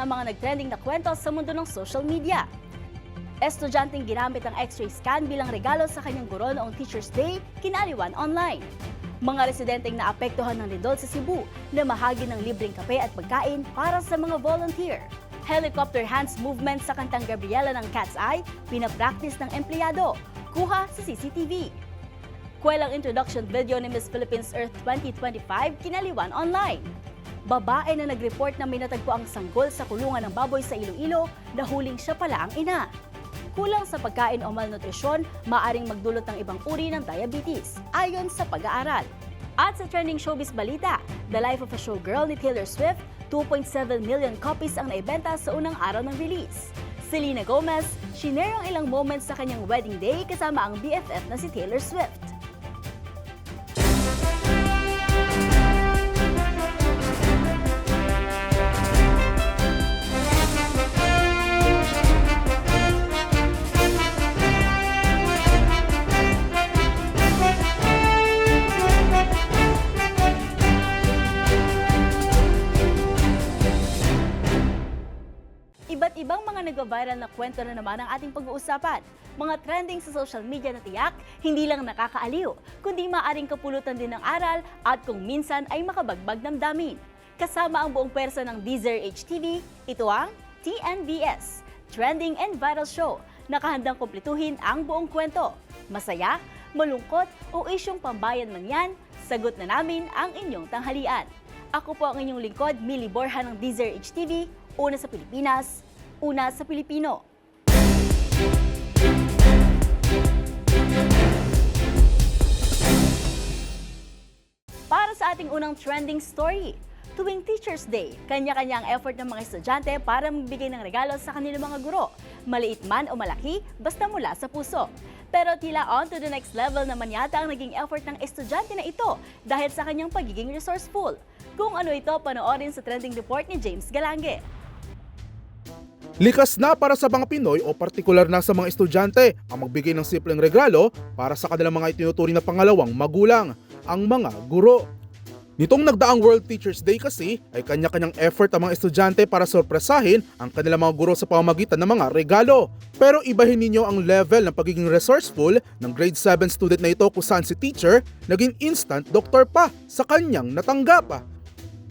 na mga nagtrending na kwento sa mundo ng social media. Estudyanteng ginamit ang x-ray scan bilang regalo sa kanyang guro noong Teacher's Day, kinaliwan online. Mga residenteng naapektuhan ng lindol sa Cebu na mahagi ng libreng kape at pagkain para sa mga volunteer. Helicopter hands movement sa kantang Gabriela ng Cat's Eye, pinapractice ng empleyado. Kuha sa CCTV. Kwelang introduction video ni Miss Philippines Earth 2025 kinaliwan online. Babae na nag-report na may natagpo ang sanggol sa kulungan ng baboy sa Iloilo na huling siya pala ang ina. Kulang sa pagkain o malnutrisyon, maaring magdulot ng ibang uri ng diabetes, ayon sa pag-aaral. At sa trending showbiz balita, The Life of a Showgirl ni Taylor Swift, 2.7 million copies ang naibenta sa unang araw ng release. Selena Gomez, shinare ang ilang moments sa kanyang wedding day kasama ang BFF na si Taylor Swift. Nagwa-viral na kwento na naman ang ating pag-uusapan. Mga trending sa social media na tiyak, hindi lang nakakaaliw, kundi maaring kapulutan din ng aral at kung minsan ay makabagbag damdamin. Kasama ang buong pwersa ng Deezer HTV, ito ang TNVS, Trending and Viral Show. Nakahandang kumpletuhin ang buong kwento. Masaya, malungkot o isyong pambayan man yan, sagot na namin ang inyong tanghalian. Ako po ang inyong lingkod, Millie Borja ng Deezer HTV, una sa Pilipinas, una sa Pilipino. Para sa ating unang trending story, tuwing Teacher's Day, kanya-kanya ang effort ng mga estudyante para magbigay ng regalo sa kanilang mga guro. Maliit man o malaki, basta mula sa puso. Pero tila on to the next level naman yata ang naging effort ng estudyante na ito dahil sa kanyang pagiging resourceful. Kung ano ito, panoorin sa trending report ni James Galange. Likas na para sa mga Pinoy o partikular na sa mga estudyante ang magbigay ng simpleng regalo para sa kanilang mga itinuturing na pangalawang magulang, ang mga guro. Nitong nagdaang World Teachers Day kasi ay kanya-kanyang effort ang mga estudyante para sorpresahin ang kanilang mga guro sa pamamagitan ng mga regalo. Pero ibahin ninyo ang level ng pagiging resourceful ng grade 7 student na ito kung saan si teacher naging instant doctor pa sa kanyang natanggap.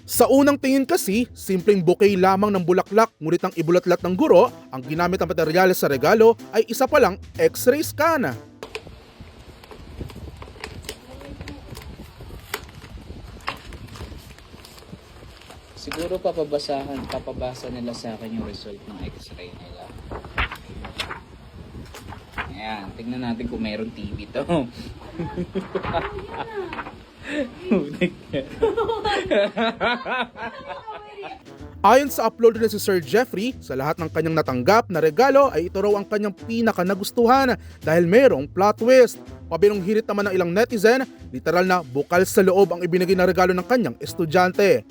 Sa unang tingin kasi, simpleng bouquet lamang ng bulaklak ngunit ang ibulatlat ng guro, ang ginamit ng materyales sa regalo ay isa palang x-ray scan. Siguro papabasahan, papabasa nila sa akin yung result ng x-ray nila. Ayan, tingnan natin kung mayroong TV to. Ayon sa upload na si Sir Jeffrey, sa lahat ng kanyang natanggap na regalo ay ito raw ang kanyang pinaka nagustuhan dahil mayroong plot twist. Pabilong hirit naman ng ilang netizen, literal na bukal sa loob ang ibinigay na regalo ng kanyang estudyante.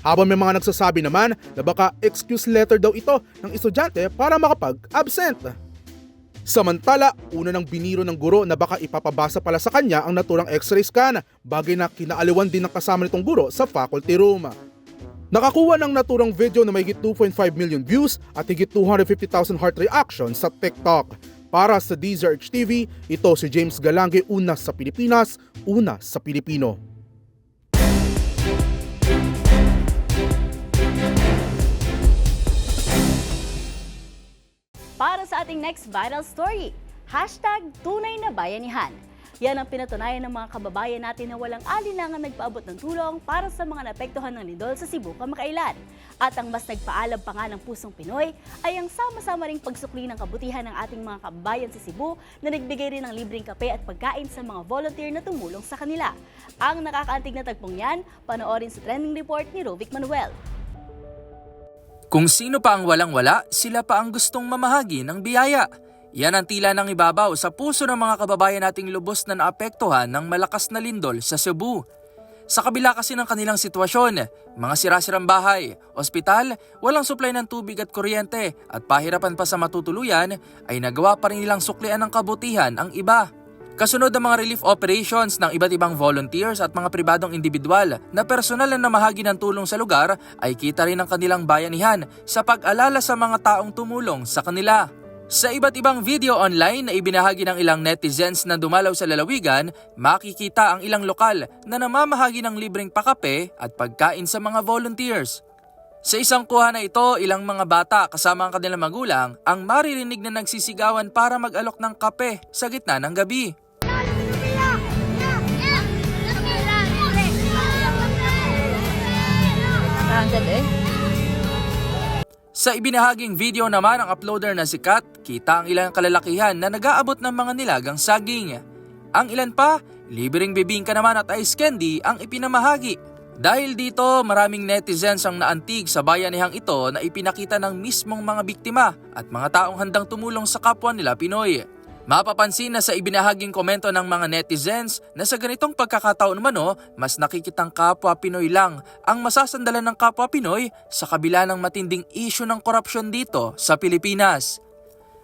Habang may mga nagsasabi naman na baka excuse letter daw ito ng estudyante para makapag-absent. Samantala, una ng biniro ng guro na baka ipapabasa pala sa kanya ang naturang x-ray scan, bagay na kinaaliwan din ng kasama nitong guro sa faculty room. Nakakuha ng naturang video na may higit 2.5 million views at higit 250,000 heart reactions sa TikTok. Para sa Deezer TV, ito si James Galange, una sa Pilipinas, una sa Pilipino. Ating next viral story, hashtag tunay na bayanihan. Yan ang pinatunayan ng mga kababayan natin na walang alinlangan nagpaabot ng tulong para sa mga naapektuhan ng lindol sa Cebu kamakailan. At ang mas nagpaalam pa nga ng pusong Pinoy ay ang sama-sama ring pagsukli ng kabutihan ng ating mga kababayan sa Cebu na nagbigay rin ng libreng kape at pagkain sa mga volunteer na tumulong sa kanila. Ang nakakaantig na tagpong yan, panoorin sa trending report ni Rovic Manuel. Kung sino pa ang walang-wala, sila pa ang gustong mamahagi ng biyaya. Yan ang tila ng ibabaw sa puso ng mga kababayan nating lubos na naapektuhan ng malakas na lindol sa Cebu. Sa kabila kasi ng kanilang sitwasyon, mga sirasirang bahay, ospital, walang supply ng tubig at kuryente at pahirapan pa sa matutuluyan, ay nagawa pa rin nilang suklian ng kabutihan ang iba. Kasunod ng mga relief operations ng iba't ibang volunteers at mga pribadong individual na personal na namahagi ng tulong sa lugar ay kita rin ang kanilang bayanihan sa pag-alala sa mga taong tumulong sa kanila. Sa iba't ibang video online na ibinahagi ng ilang netizens na dumalaw sa lalawigan, makikita ang ilang lokal na namamahagi ng libreng pakape at pagkain sa mga volunteers. Sa isang kuha na ito, ilang mga bata kasama ang kanilang magulang ang maririnig na nagsisigawan para mag-alok ng kape sa gitna ng gabi. Sa ibinahaging video naman ng uploader na si Kat, kita ang ilang kalalakihan na nag-aabot ng mga nilagang saging. Ang ilan pa, libreng bibingka naman at ice candy ang ipinamahagi. Dahil dito, maraming netizens ang naantig sa bayanihang ito na ipinakita ng mismong mga biktima at mga taong handang tumulong sa kapwa nila Pinoy. Mapapansin na sa ibinahaging komento ng mga netizens na sa ganitong pagkakataon mano, mas nakikitang kapwa Pinoy lang ang masasandalan ng kapwa Pinoy sa kabila ng matinding issue ng korupsyon dito sa Pilipinas.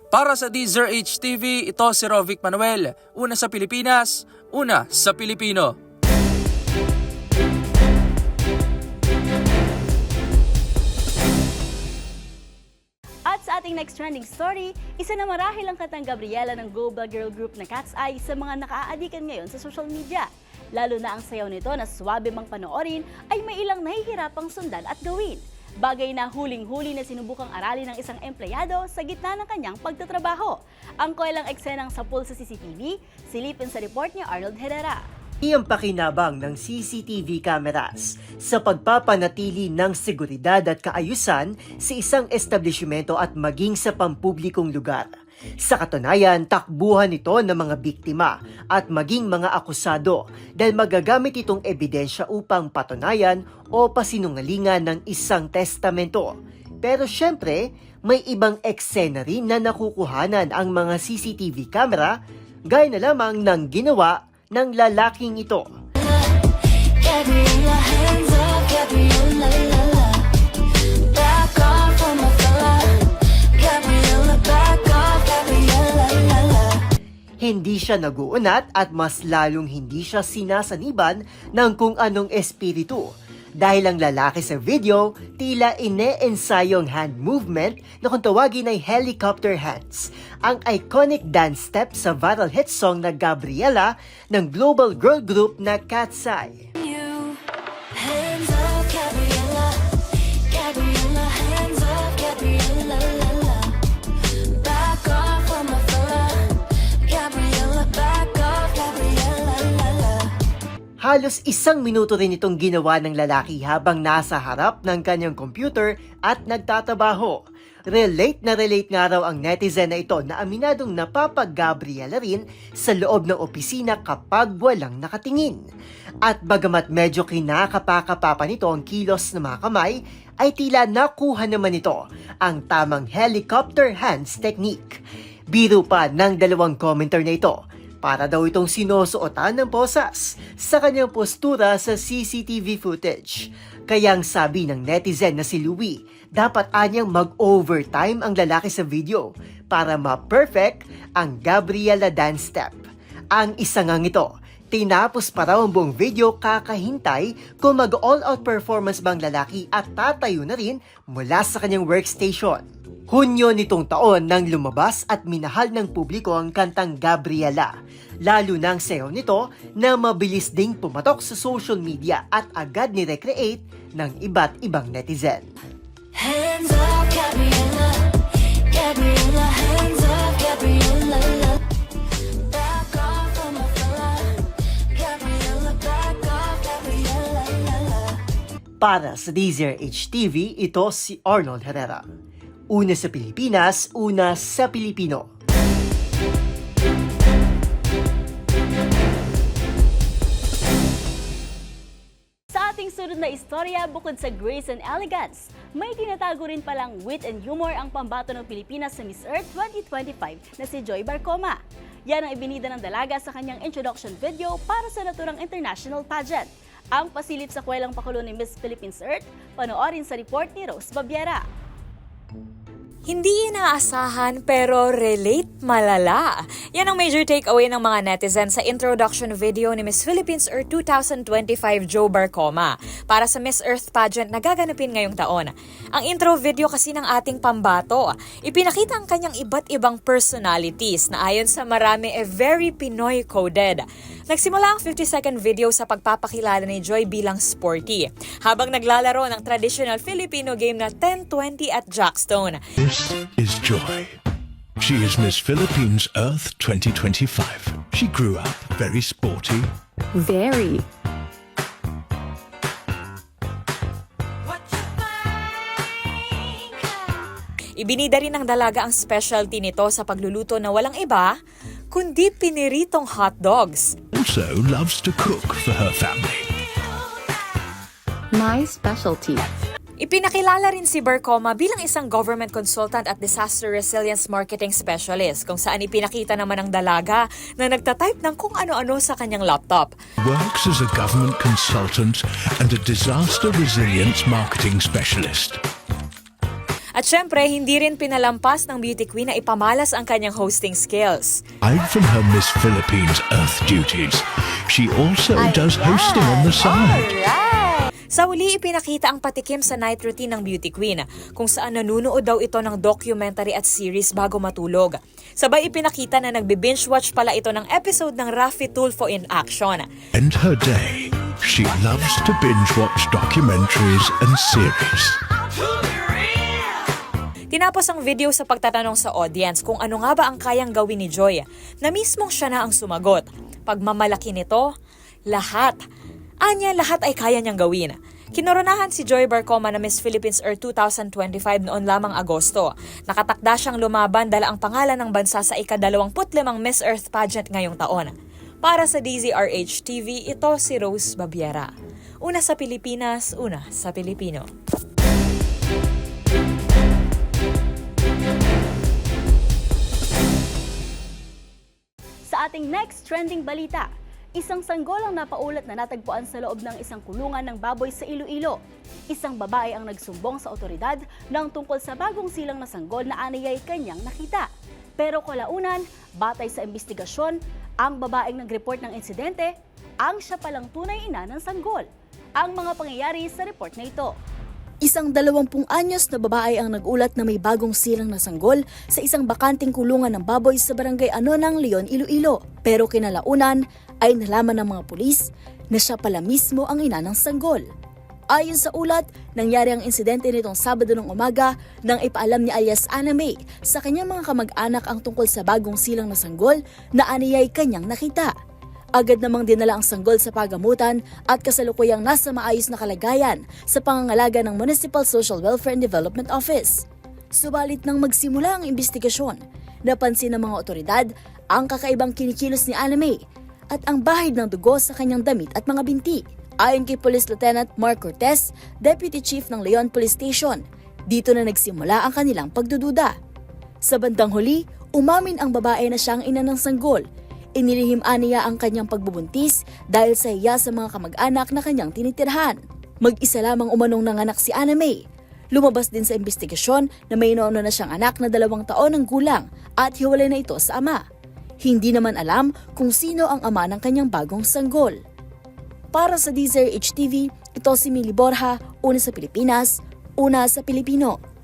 Para sa DZRH TV, ito si Rovic Manuel. Una sa Pilipinas, una sa Pilipino. Ating next trending story, isa na marahil ang katang Gabriela ng Global Girl Group na Cat's Eye sa mga nakaaadikan ngayon sa social media. Lalo na ang sayaw nito na swabe mang panoorin ay may ilang nahihirapang sundan at gawin. Bagay na huling-huli na sinubukang aralin ng isang empleyado sa gitna ng kanyang pagtatrabaho. Ang koilang eksenang sa pool sa CCTV, silipin sa report ni Arnold Herrera. Iyang pakinabang ng CCTV cameras sa pagpapanatili ng seguridad at kaayusan sa isang establishmento at maging sa pampublikong lugar. Sa katunayan, takbuhan ito ng mga biktima at maging mga akusado dahil magagamit itong ebidensya upang patunayan o pasinungalingan ng isang testamento. Pero syempre, may ibang eksena rin na nakukuhanan ang mga CCTV camera gaya na lamang ng ginawa ng lalaking ito. Gabriella, hands up, Gabriella, la la. Back off on my fella. Gabriella, back off, Gabriella, la la. Hindi siya naguunat at mas lalong hindi siya sinasaniban ng kung anong espiritu. Dahil ang lalaki sa video, tila ine-ensayong hand movement na kung tawagin ay helicopter hands. Ang iconic dance step sa viral hit song na Gabriela ng global girl group na Cat's Eye. Halos isang minuto rin itong ginawa ng lalaki habang nasa harap ng kanyang computer at nagtatabaho. Relate na relate nga raw ang netizen na ito na aminadong napapag-Gabriela rin sa loob ng opisina kapag walang nakatingin. At bagamat medyo kinakapakapapa nito ang kilos ng mga kamay, ay tila nakuha naman ito ang tamang helicopter hands technique. Biro pa ng dalawang commenter na ito para daw itong sinusuotan ng posas sa kanyang postura sa CCTV footage. Kaya ang sabi ng netizen na si Louie, dapat anyang mag-overtime ang lalaki sa video para ma-perfect ang Gabriela dance step. Ang isa ngang ito, tinapos pa raw ang buong video kakahintay kung mag-all-out performance bang lalaki at tatayo na rin mula sa kanyang workstation. Hunyo nitong taon nang lumabas at minahal ng publiko ang kantang Gabriela. Lalo na ang nito na mabilis ding pumatok sa social media at agad ni-recreate ng iba't ibang netizen. Hands up, Gabriella. Gabriella, hands up, Gabriella, la. Back off on my fella. Gabriella, back off, Gabriella, la la. Para sa Deezer HTV, ito si Arnold Herrera. Una sa Pilipinas, una sa Pilipino. Sa ating sunod na istorya, bukod sa grace and elegance, may tinatago rin palang wit and humor ang pambato ng Pilipinas sa Miss Earth 2025 na si Joy Barcoma. Yan ang ibinida ng dalaga sa kanyang introduction video para sa naturang international pageant. Ang pasilip sa kwelang pakulo ni Miss Philippines Earth, panoorin sa report ni Rose Babiera. Hindi inaasahan pero relate malala. Yan ang major takeaway ng mga netizens sa introduction video ni Miss Philippines Earth 2025 Joe Barcoma para sa Miss Earth pageant na gaganapin ngayong taon. Ang intro video kasi ng ating pambato, ipinakita ang kanyang iba't ibang personalities na ayon sa marami e very Pinoy coded. Nagsimula ang 50-second video sa pagpapakilala ni Joy bilang sporty, habang naglalaro ng traditional Filipino game na 10-20 at Jackstone. This is Joy. She is Miss Philippines Earth 2025. She grew up very sporty. Very. Ibinida rin ng dalaga ang specialty nito sa pagluluto na walang iba, kundi piniritong hot dogs. Also loves to cook for her family. My specialty. Ipinakilala rin si Bercoma bilang isang government consultant at disaster resilience marketing specialist kung saan ipinakita naman ng dalaga na nagtatype ng kung ano-ano sa kanyang laptop. Works as a government consultant and a disaster resilience marketing specialist. At syempre, hindi rin pinalampas ng beauty queen na ipamalas ang kanyang hosting skills. Aside from her Miss Philippines Earth duties, she also does hosting on the side. Sa uli, ipinakita ang patikim sa night routine ng beauty queen kung saan nanunood daw ito ng documentary at series bago matulog. Sabay ipinakita na nagbe-binge watch pala ito ng episode ng Raffy Tulfo in Action. End her day. She loves to binge watch documentaries and series. Tinapos ang video sa pagtatanong sa audience kung ano nga ba ang kayang gawin ni Joy, na mismong siya na ang sumagot. Pagmamalaki nito, lahat. Anya, lahat ay kaya niyang gawin. Kinoronahan si Joy Barcoma na Miss Philippines Earth 2025 noon lamang Agosto. Nakatakda siyang lumaban dala ang pangalan ng bansa sa ika-25 Miss Earth pageant ngayong taon. Para sa DZRH TV, ito si Rose Babiera. Una sa Pilipinas, una sa Pilipino. Sa ating next trending balita, isang sanggol ang napaulat na natagpuan sa loob ng isang kulungan ng baboy sa Iloilo. Isang babae ang nagsumbong sa otoridad ng tungkol sa bagong silang na sanggol na aniyay kanyang nakita. Pero kalaunan, batay sa investigasyon, ang babaeng nag-report ng insidente, ang siya palang tunay ina ng sanggol. Ang mga pangyayari sa report na ito. Isang dalawampung anyos na babae ang nagulat na may bagong silang na sanggol sa isang bakanting kulungan ng baboy sa barangay Anonang, Leon, Iloilo. Pero kinalaunan ay nalaman ng mga pulis na siya pala mismo ang ina ng sanggol. Ayon sa ulat, nangyari ang insidente nitong Sabado ng umaga nang ipaalam ni alias Anna May sa kanyang mga kamag-anak ang tungkol sa bagong silang na sanggol na aniyay kanyang nakita. Agad namang dinala ang sanggol sa pagamutan at kasalukuyang nasa maayos na kalagayan sa pangangalaga ng Municipal Social Welfare and Development Office. Subalit nang magsimula ang investigasyon, napansin ng mga otoridad ang kakaibang kinikilos ni May at ang bahid ng dugo sa kanyang damit at mga binti. Ayon kay Police Lieutenant Mark Cortez, Deputy Chief ng Leon Police Station, dito na nagsimula ang kanilang pagdududa. Sa bandang huli, umamin ang babae na siyang ina ng sanggol. Inilihim niya ang kanyang pagbubuntis dahil sa iya sa mga kamag-anak na kanyang tinitirhan. Mag-isa lamang umanong nanganak si Anna May. Lumabas din sa investigasyon na may noon na siyang anak na dalawang taon ng gulang at hiwalay na ito sa ama. Hindi naman alam kung sino ang ama ng kanyang bagong sanggol. Para sa DZRH TV, ito si Mili Borja, una sa Pilipinas, una sa Pilipino.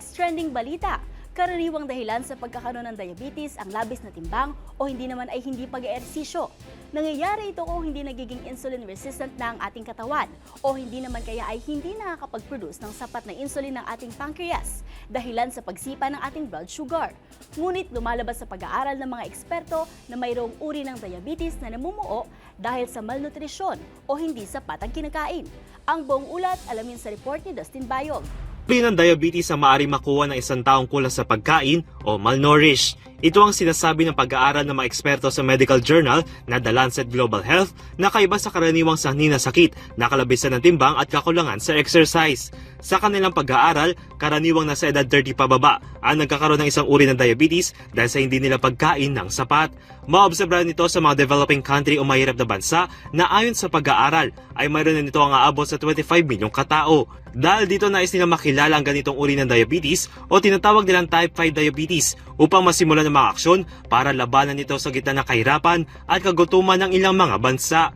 Next trending balita, karaniwang dahilan sa pagkakaroon ng diabetes ang labis na timbang o hindi naman ay hindi pag-eehersisyo. Nangyayari ito kung hindi nagiging insulin resistant na ang ating katawan o hindi naman kaya ay hindi nakakapag-produce ng sapat na insulin ng ating pancreas dahilan sa pagsipa ng ating blood sugar. Ngunit lumalabas sa pag-aaral ng mga eksperto na mayroong uri ng diabetes na namumuo dahil sa malnutrisyon o hindi sapat ang kinakain. Ang buong ulat alamin sa report ni Dustin Bayog. Uri ng diabetes ang maaaring makuha ng isang taong kulang sa pagkain o malnourished. Ito ang sinasabi ng pag-aaral ng mga eksperto sa medical journal na The Lancet Global Health na kaiba sa karaniwang sanhi na sakit na kalabisan ng timbang at kakulangan sa exercise. Sa kanilang pag-aaral, karaniwang nasa edad 30 pababa ang nagkakaroon ng isang uri ng diabetes dahil sa hindi nila pagkain ng sapat. Maobserbahan nito sa mga developing country o mahirap na bansa na ayon sa pag-aaral ay mayroon na nito ang aabot sa 25 milyong katao. Dahil dito nais nila makilala ang ganitong uri ng diabetes o tinatawag nilang type 5 diabetes upang masimulan ng mga aksyon para labanan ito sa gitna ng kahirapan at kagutuman ng ilang mga bansa.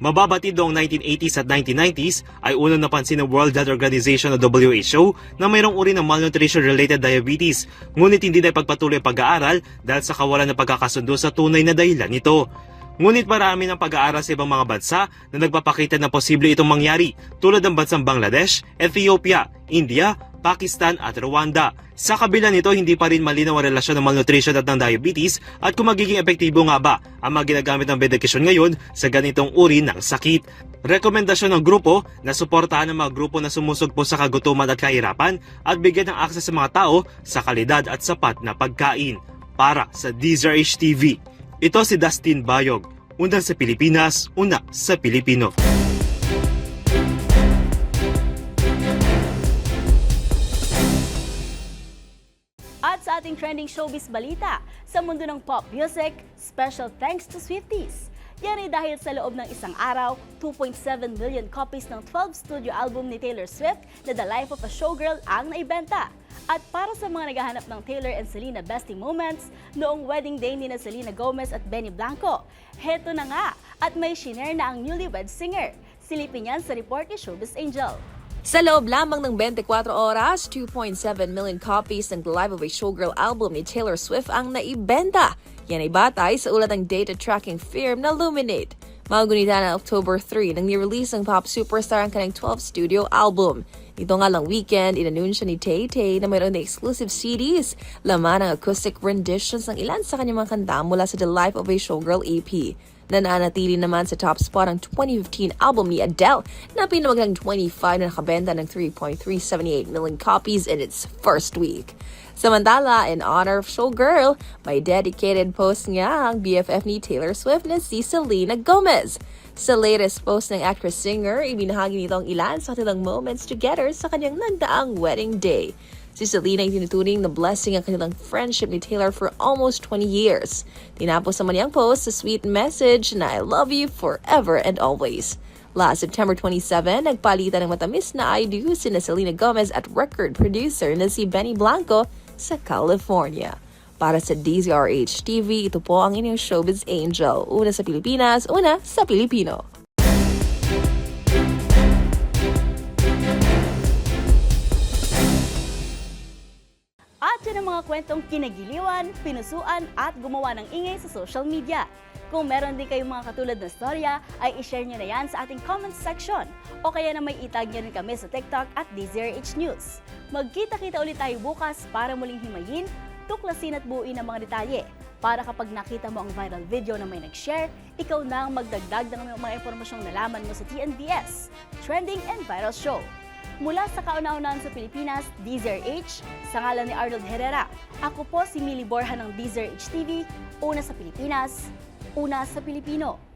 Mababatid noong 1980s at 1990s ay unang napansin ng World Health Organization o WHO na mayroong uri ng malnutrition-related diabetes, ngunit hindi na ipagpatuloy ang pag-aaral dahil sa kawalan ng pagkakasundo sa tunay na dahilan nito. Ngunit marami ng pag-aaral sa ibang mga bansa na nagpapakita na posible itong mangyari tulad ng bansang Bangladesh, Ethiopia, India, Pakistan at Rwanda. Sa kabila nito, hindi pa rin malinaw ang relasyon ng malnutrition at ng diabetes at kung magiging epektibo nga ba ang mga ginagamit ng medikasyon ngayon sa ganitong uri ng sakit. Rekomendasyon ng grupo na suportahan ang mga grupo na sumusugpo sa kagutuman at kahirapan at bigyan ng akses sa mga tao sa kalidad at sapat na pagkain. Para sa DZRH TV, ito si Dustin Bayog, una sa Pilipinas, una sa Pilipino. Ating trending showbiz balita, sa mundo ng pop music, special thanks to Swifties. Yan ay dahil sa loob ng isang araw, 2.7 million copies ng 12 studio album ni Taylor Swift na The Life of a Showgirl ang naibenta. At para sa mga naghahanap ng Taylor and Selena bestie moments noong wedding day ni na Selena Gomez at Benny Blanco, heto na nga at may shinare na ang newlywed singer. Silipin yan sa report ni Showbiz Angel. Sa loob lamang ng 24 oras, 2.7 million copies ng The Life of a Showgirl album ni Taylor Swift ang naibenta. Yan ay batay sa ulat ng data tracking firm na Luminate. Magunita na October 3 nang ni-release ng pop superstar ang kanyang 12 studio album. Ito nga lang weekend, inanunsya ni Tay Tay na mayroon na exclusive CDs, laman ng acoustic renditions ng ilan sa kanyang mga kanta mula sa The Life of a Showgirl EP. Nananatili naman sa top spot ang 2015 album ni Adele na pinamagang 25 na nakabenta ng 3.378 million copies in its first week. Samantala, in honor of Showgirl, may dedicated post nga ang BFF ni Taylor Swift na si Selena Gomez. Sa latest post ng actress-singer, ibinahagi nito ang ilan sa kanilang moments together sa kanyang nagdaang wedding day. Si Selena ay tinuturing na blessing ang kanilang friendship ni Taylor for almost 20 years. Tinapos naman niyang post sa sweet message na I love you forever and always. Last September 27, nagpalitan ng matamis na I do si Selena Gomez at record producer na si Benny Blanco sa California. Para sa DZRH TV, ito po ang inyong showbiz angel. Una sa Pilipinas, una sa Pilipino. Yun ang mga kwentong kinagiliwan, pinusuan at gumawa ng ingay sa social media. Kung meron din kayong mga katulad na storya, ay ishare nyo na yan sa ating comment section. O kaya na may itag nyo rin kami sa TikTok at DZRH News. Magkita-kita ulit tayo bukas para muling himayin, tuklasin at buuin ang mga detalye. Para kapag nakita mo ang viral video na may nag-share, ikaw na ang magdagdag ng mga impormasyong nalaman mo sa TNBS, Trending and Viral Show. Mula sa kauna-unahan sa Pilipinas, DZRH, sa ngalan ni Arnold Herrera. Ako po si Millie Borja ng DZRH TV, una sa Pilipinas, una sa Pilipino.